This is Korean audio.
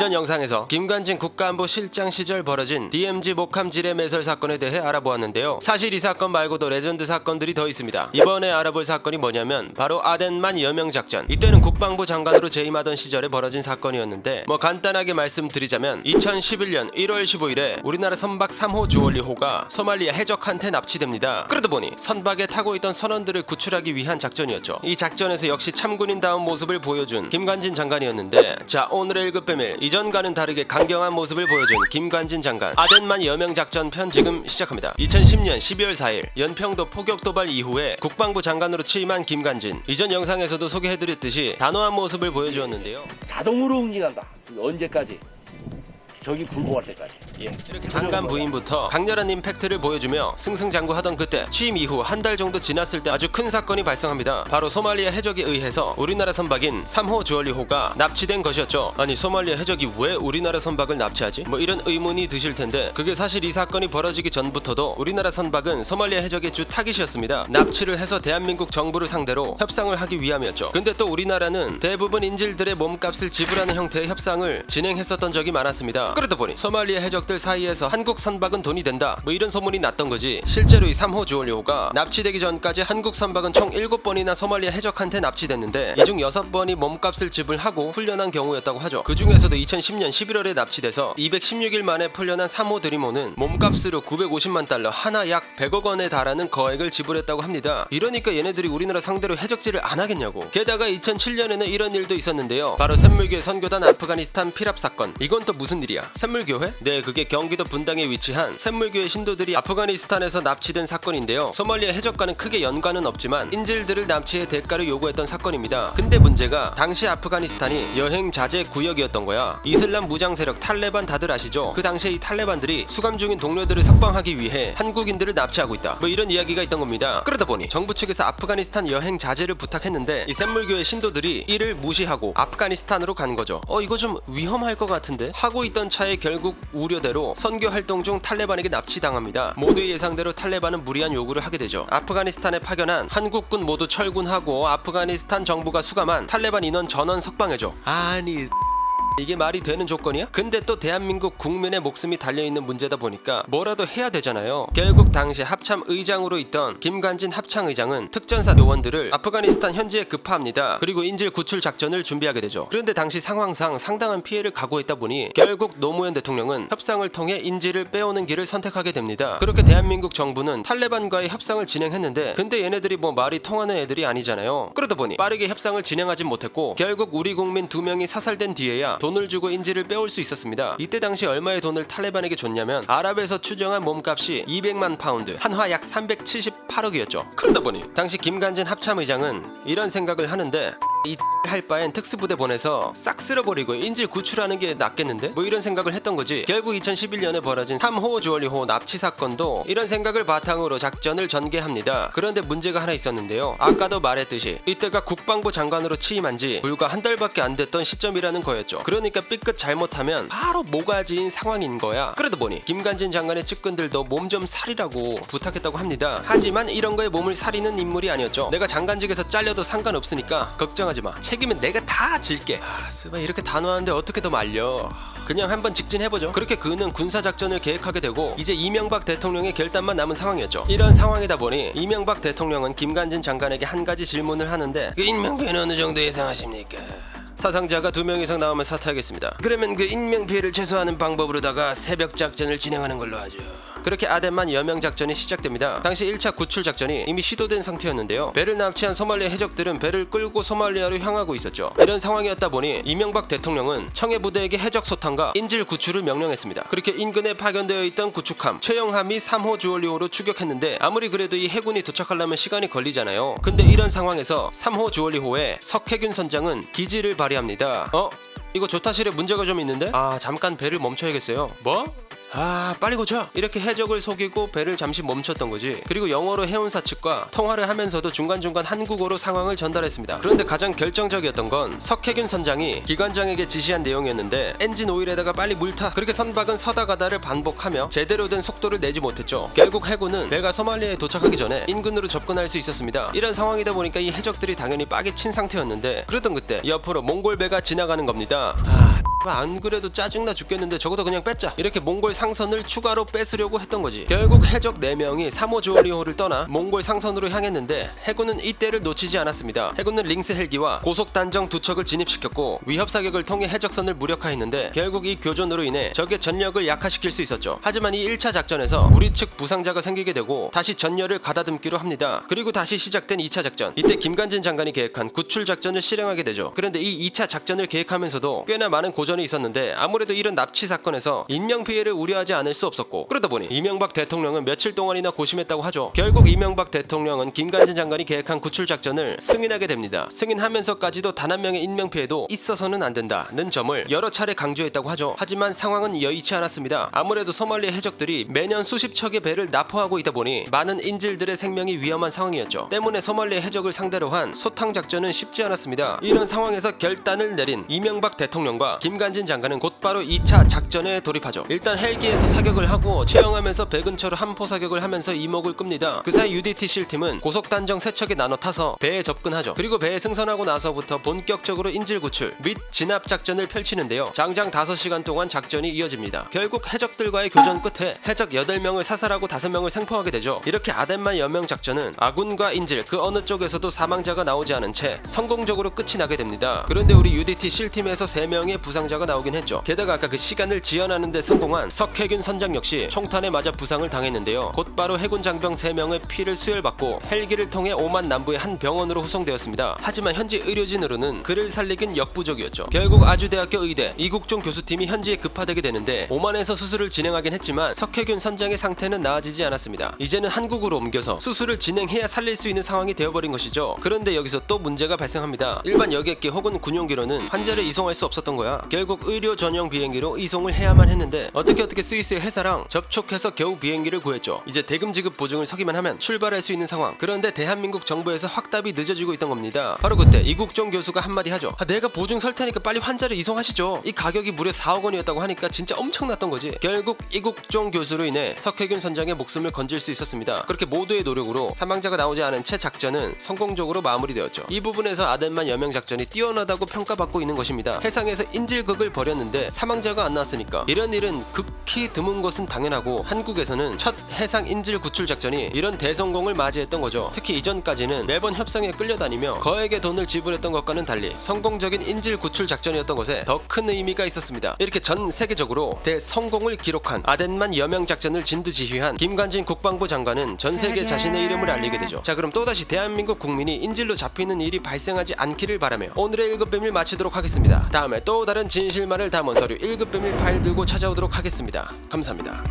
이전 영상에서 김관진 국가안보 실장 시절 벌어진 DMZ 목함 지뢰 매설 사건에 대해 알아보았는데요. 사실 이 사건 말고도 레전드 사건들이 더 있습니다. 이번에 알아볼 사건이 뭐냐면 바로 아덴만 여명 작전. 이때는 국방부 장관으로 재임하던 시절에 벌어진 사건이었는데 뭐 간단하게 말씀드리자면 2011년 1월 15일에 우리나라 선박 3호 주얼리호가 소말리아 해적한테 납치됩니다. 그러다 보니 선박에 타고 있던 선원들을 구출하기 위한 작전이었죠. 이 작전에서 역시 참군인다운 모습을 보여준 김관진 장관이었는데 자 오늘의 1급 비밀 이전과는 다르게 강경한 모습을 보여준 김관진 장관 아덴만 여명 작전 편 지금 시작합니다. 2010년 12월 4일 연평도 포격 도발 이후에 국방부 장관으로 취임한 김관진 이전 영상에서도 소개해드렸듯이 단호한 모습을 보여주었는데요. 자동으로 응징한다. 언제까지? 저기 굴복할 때까지. 예. 이렇게 장관 부인부터 강렬한 임팩트를 보여주며 승승장구하던 그때 취임 이후 한 달 정도 지났을 때 아주 큰 사건이 발생합니다. 바로 소말리아 해적에 의해서 우리나라 선박인 3호 주얼리호가 납치된 것이었죠. 아니 소말리아 해적이 왜 우리나라 선박을 납치하지? 뭐 이런 의문이 드실 텐데 그게 사실 이 사건이 벌어지기 전부터도 우리나라 선박은 소말리아 해적의 주 타깃이었습니다. 납치를 해서 대한민국 정부를 상대로 협상을 하기 위함이었죠. 근데 또 우리나라는 대부분 인질들의 몸값을 지불하는 형태의 협상을 진행했었던 적이 많았습니다. 그러다 보니 소말리아 해적들 사이에서 한국 선박은 돈이 된다. 뭐 이런 소문이 났던 거지. 실제로 이 3호 주얼리호가 납치되기 전까지 한국 선박은 총 7번이나 소말리아 해적한테 납치됐는데 이 중 6번이 몸값을 지불하고 풀려난 경우였다고 하죠. 그 중에서도 2010년 11월에 납치돼서 216일 만에 풀려난 3호 드리모는 몸값으로 950만 달러 하나 약 100억 원에 달하는 거액을 지불했다고 합니다. 이러니까 얘네들이 우리나라 상대로 해적질을 안 하겠냐고. 게다가 2007년에는 이런 일도 있었는데요. 바로 샘물교회 선교단 아프가니스탄 피랍 사건. 이건 또 무슨 일이야 샘물교회? 네 그게 경기도 분당에 위치한 샘물교회 신도들이 아프가니스탄에서 납치된 사건인데요. 소말리아 해적과는 크게 연관은 없지만 인질들을 납치해 대가를 요구했던 사건입니다. 근데 문제가 당시 아프가니스탄이 여행 자제 구역이었던 거야. 이슬람 무장 세력 탈레반 다들 아시죠? 그 당시에 이 탈레반들이 수감 중인 동료들을 석방하기 위해 한국인들을 납치하고 있다. 뭐 이런 이야기가 있던 겁니다. 그러다 보니 정부 측에서 아프가니스탄 여행 자제를 부탁했는데 이 샘물교회 신도들이 이를 무시하고 아프가니스탄으로 간 거죠. 어 이거 좀 위험할 것 같은데? 하고 있던 차에 결국 우려대로 선교 활동 중 탈레반에게 납치당합니다. 모두의 예상대로 탈레반은 무리한 요구를 하게 되죠. 아프가니스탄에 파견한 한국군 모두 철군하고 아프가니스탄 정부가 수감한 탈레반 인원 전원 석방해줘. 아니 이게 말이 되는 조건이야? 근데 또 대한민국 국민의 목숨이 달려있는 문제다 보니까 뭐라도 해야 되잖아요. 결국 당시 합참 의장으로 있던 김관진 합창 의장은 특전사 요원들을 아프가니스탄 현지에 급파합니다. 그리고 인질 구출 작전을 준비하게 되죠. 그런데 당시 상황상 상당한 피해를 각오했다 보니 결국 노무현 대통령은 협상을 통해 인질을 빼오는 길을 선택하게 됩니다. 그렇게 대한민국 정부는 탈레반과의 협상을 진행했는데 근데 얘네들이 뭐 말이 통하는 애들이 아니잖아요. 그러다 보니 빠르게 협상을 진행하진 못했고 결국 우리 국민 두 명이 사살된 뒤에야 돈을 주고 인질을 빼올 수 있었습니다. 이때 당시 얼마의 돈을 탈레반에게 줬냐면 아랍에서 추정한 몸값이 200만 파운드, 한화 약 378억이었죠. 그러다 보니 당시 김관진 합참의장은 이런 생각을 하는데 이 할 바엔 특수부대 보내서 싹 쓸어버리고 인질 구출하는 게 낫겠는데? 뭐 이런 생각을 했던 거지. 결국 2011년에 벌어진 3호 주얼리호 납치 사건도 이런 생각을 바탕으로 작전을 전개합니다. 그런데 문제가 하나 있었는데요. 아까도 말했듯이 이때가 국방부 장관으로 취임한 지 불과 한 달밖에 안 됐던 시점이라는 거였죠. 그러니까 삐끗 잘못하면 바로 모가지인 상황인 거야. 그러다 보니 김관진 장관의 측근들도 몸 좀 살이라고 부탁했다고 합니다. 하지만 이런 거에 몸을 사리는 인물이 아니었죠. 내가 장관직에서 잘려도 상관없으니까 걱정 하지 마. 책임은 내가 다 질게. 아, 스바 이렇게 단호한데 어떻게 더 말려? 그냥 한번 직진해보죠. 그렇게 그는 군사작전을 계획하게 되고 이제 이명박 대통령의 결단만 남은 상황이었죠. 이런 상황이다 보니 이명박 대통령은 김관진 장관에게 한 가지 질문을 하는데 그 인명피해는 어느 정도 예상하십니까? 사상자가 두 명 이상 나오면 사퇴하겠습니다. 그러면 그 인명 피해를 최소화하는 방법으로다가 새벽 작전을 진행하는 걸로 하죠. 그렇게 아덴만 여명 작전이 시작됩니다. 당시 1차 구출 작전이 이미 시도된 상태였는데요. 배를 납치한 소말리아 해적들은 배를 끌고 소말리아로 향하고 있었죠. 이런 상황이었다 보니 이명박 대통령은 청해 부대에게 해적 소탕과 인질 구출을 명령했습니다. 그렇게 인근에 파견되어 있던 구축함 최영함이 3호 주얼리호로 추격했는데 아무리 그래도 이 해군이 도착하려면 시간이 걸리잖아요. 근데 이런 상황에서 3호 주얼리호에 석혜균 선장은 기지를 발휘합니다. 어? 이거 조타실에 문제가 좀 있는데? 아 잠깐 배를 멈춰야겠어요. 뭐? 아 빨리 고쳐. 이렇게 해적을 속이고 배를 잠시 멈췄던 거지. 그리고 영어로 해운사 측과 통화를 하면서도 중간중간 한국어로 상황을 전달했습니다. 그런데 가장 결정적이었던 건 석혜균 선장이 기관장에게 지시한 내용이었는데 엔진 오일에다가 빨리 물타. 그렇게 선박은 서다 가다를 반복하며 제대로 된 속도를 내지 못했죠. 결국 해군은 배가 소말리아에 도착하기 전에 인근으로 접근할 수 있었습니다. 이런 상황이다 보니까 이 해적들이 당연히 빡이 친 상태였는데 그러던 그때 옆으로 몽골 배가 지나가는 겁니다. 아안 그래도 짜증나 죽겠는데 적어도 그냥 뺐자. 이렇게 몽골 상선을 추가로 뺏으려고 했던 거지. 결국 해적 4명이 3호 주얼리호를 떠나 몽골 상선으로 향했는데 해군은 이때를 놓치지 않았습니다. 해군은 링스 헬기와 고속 단정 두 척을 진입시켰고 위협 사격을 통해 해적선을 무력화했는데 결국 이 교전으로 인해 적의 전력을 약화시킬 수 있었죠. 하지만 이 1차 작전에서 우리 측 부상자가 생기게 되고 다시 전열을 가다듬기로 합니다. 그리고 다시 시작된 2차 작전. 이때 김관진 장관이 계획한 구출 작전을 실행하게 되죠. 그런데 이 2차 작전을 계획하면서도 꽤나 많은 고전이 있었는데 아무래도 이런 납치 사건에서 인명 피해를 우려하지 않을 수 없었고 그러다 보니 이명박 대통령은 며칠 동안이나 고심했다고 하죠. 결국 이명박 대통령은 김관진 장관이 계획한 구출 작전을 승인하게 됩니다. 승인하면서까지도 단 한 명의 인명 피해도 있어서는 안 된다는 점을 여러 차례 강조했다고 하죠. 하지만 상황은 여의치 않았습니다. 아무래도 소말리 해적들이 매년 수십 척의 배를 납포하고 있다 보니 많은 인질들의 생명이 위험한 상황이었죠. 때문에 소말리 해적을 상대로 한 소탕 작전은 쉽지 않았습니다. 이런 상황에서 결단을 내린 이명박 대통령과 김관진 장관은 곧바로 2차 작전에 돌입하죠. 일단 헬기에서 사격을 하고 채용하면서 배 근처로 함포 사격을 하면서 이목을 끕니다. 그 사이 UDT 실팀은 고속 단정 세 척에 나눠 타서 배에 접근하죠. 그리고 배에 승선하고 나서부터 본격적으로 인질 구출 및 진압 작전을 펼치는데요. 장장 5시간 동안 작전이 이어집니다. 결국 해적들과의 교전 끝에 해적 8명을 사살하고 5명을 생포하게 되죠. 이렇게 아덴만 여명 작전은 아군과 인질 그 어느 쪽에서도 사망자가 나오지 않은 채 성공적으로 끝이 나게 됩니다. 그런데 우리 UDT 실팀에서 3명의 부 상자가 나오긴 했죠. 게다가 아까 그 시간을 지연하는 데 성공한 석혜균 선장 역시 총탄에 맞아 부상을 당했는데요. 곧바로 해군 장병 3명의 피를 수혈받고 헬기를 통해 오만 남부의 한 병원으로 후송되었습니다. 하지만 현지 의료진으로는 그를 살리긴 역부족이었죠. 결국 아주대학교 의대 이국종 교수팀이 현지에 급파되게 되는데 오만에서 수술을 진행하긴 했지만 석혜균 선장의 상태는 나아지지 않았습니다. 이제는 한국으로 옮겨서 수술을 진행해야 살릴 수 있는 상황이 되어버린 것이죠. 그런데 여기서 또 문제가 발생합니다. 일반 여객기 혹은 군용기로는 환자를 이송할 수 없었던 거야. 결국 의료 전용 비행기로 이송을 해야만 했는데 어떻게 어떻게 스위스의 회사랑 접촉해서 겨우 비행기를 구했죠. 이제 대금 지급 보증을 서기만 하면 출발할 수 있는 상황. 그런데 대한민국 정부에서 확답이 늦어지고 있던 겁니다. 바로 그때 이국종 교수가 한마디 하죠. 아, 내가 보증 설 테니까 빨리 환자를 이송하시죠. 이 가격이 무려 4억 원이었다고 하니까 진짜 엄청났던 거지. 결국 이국종 교수로 인해 석혜균 선장의 목숨을 건질 수 있었습니다. 그렇게 모두의 노력으로 사망자가 나오지 않은 채 작전은 성공적으로 마무리되었죠. 이 부분에서 아덴만 여명 작전이 뛰어나다고 평가받고 있는 것입니다. 해상에서 인 질극을 벌였는데 사망자가 안 나왔으니까 이런 일은 극히 드문 것은 당연하고 한국에서는 첫 해상 인질 구출 작전이 이런 대성공을 맞이했던 거죠. 특히 이전까지는 매번 협상에 끌려다니며 거액의 돈을 지불했던 것과는 달리 성공적인 인질 구출 작전이었던 것에 더 큰 의미가 있었습니다. 이렇게 전 세계적으로 대성공을 기록한 아덴만 여명 작전을 진두지휘한 김관진 국방부 장관은 전 세계 자신의 이름을 알리게 되죠. 자 그럼 또다시 대한민국 국민이 인질로 잡히는 일이 발생하지 않기를 바라며 오늘의 1급 비밀 마치도록 하겠습니다. 다음에 또 다른 진실만을 담은 서류 1급 비밀 파일 들고 찾아오도록 하겠습니다. 감사합니다.